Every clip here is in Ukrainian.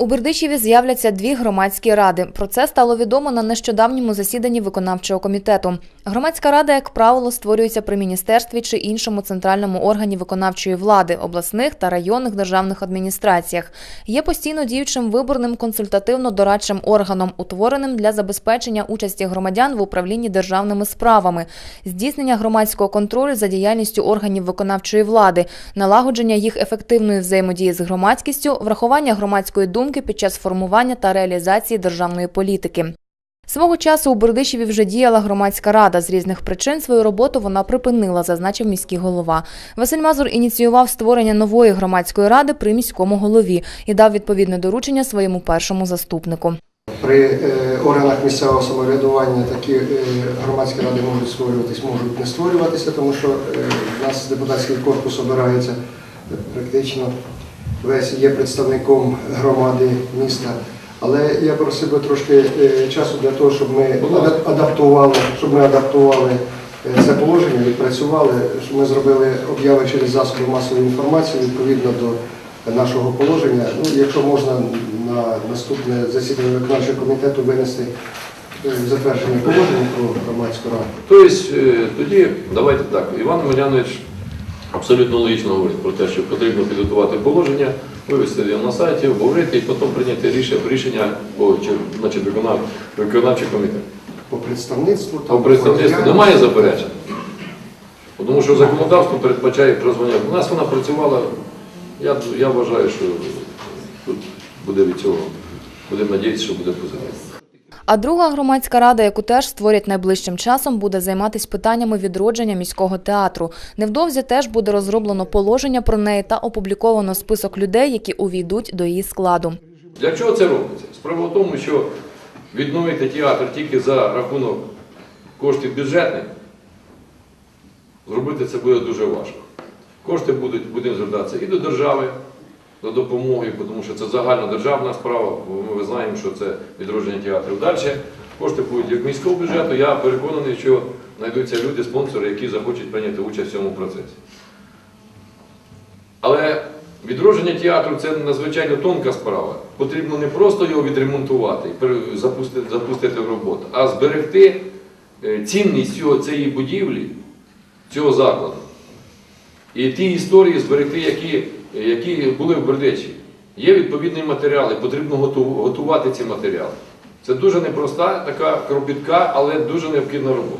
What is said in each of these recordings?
У Бердичеві з'являться дві громадські ради. Про це стало відомо на нещодавньому засіданні виконавчого комітету. Громадська рада, як правило, створюється при міністерстві чи іншому центральному органі виконавчої влади, обласних та районних державних адміністраціях. Є постійно діючим виборним консультативно-дорадчим органом, утвореним для забезпечення участі громадян в управлінні державними справами, здійснення громадського контролю за діяльністю органів виконавчої влади, налагодження їх ефективної взаємодії з громадськістю, врахування громадської думки під час формування та реалізації державної політики. Свого часу у Бердичеві вже діяла громадська рада. З різних причин свою роботу вона припинила, зазначив міський голова. Василь Мазур ініціював створення нової громадської ради при міському голові і дав відповідне доручення своєму першому заступнику. При е, органах місцевого самоврядування такі е, громадські ради можуть створюватись, можуть не створюватися, тому що е, в нас депутатський корпус обирається практично весь є представником громади міста. Але я просив би трошки е, часу для того, щоб ми адаптували, щоб ми адаптували е, це положення, відпрацювали, щоб ми зробили обяви через засоби масової інформації відповідно до нашого положення. Ну, якщо можна на наступне засідання виконавчого комітету винести е, затвердження положення про громадську раду. Тобто тоді давайте так. Іван Милянович абсолютно логічно говорить про те, що потрібно підготувати положення, вивести його на сайті, обговорити і потім прийняти рішення, рішення по чи- значить, виконав, виконавчий комітет. По представництву По представництву немає заперечень. Тому що законодавство передбачає прозвання. У нас вона працювала, я, я вважаю, що тут буде від цього. Будемо надіятися, що буде позитивно. А друга громадська рада, яку теж створять найближчим часом, буде займатися питаннями відродження міського театру. Невдовзі теж буде розроблено положення про неї та опубліковано список людей, які увійдуть до її складу. Для чого це робиться? Справа в тому, що відновити театр тільки за рахунок коштів бюджетних, зробити це буде дуже важко. Кошти будуть, будемо звертатися і до держави за допомогою, тому що це загальна державна справа, бо ми знаємо, що це відродження театрів. Далі кошти будуть як міського бюджету. Я переконаний, що знайдуться люди, спонсори, які захочуть прийняти участь в цьому процесі. Але відродження театру це надзвичайно тонка справа. Потрібно не просто його відремонтувати, запустити, запустити в роботу, а зберегти е, цінність цього, цієї будівлі, цього закладу. І ті історії зберегти, які, які були в Бердечі. Є відповідні матеріали, потрібно готувати ці матеріали. Це дуже непроста, така кропітка, але дуже необхідна робота.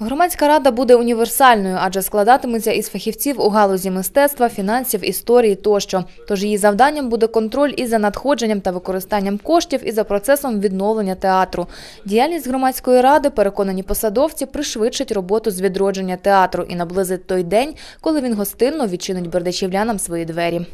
Громадська рада буде універсальною, адже складатиметься із фахівців у галузі мистецтва, фінансів, історії тощо. Тож її завданням буде контроль і за надходженням та використанням коштів, і за процесом відновлення театру. Діяльність громадської ради, переконані посадовці, пришвидшить роботу з відродження театру і наблизить той день, коли він гостинно відчинить бердичівлянам свої двері.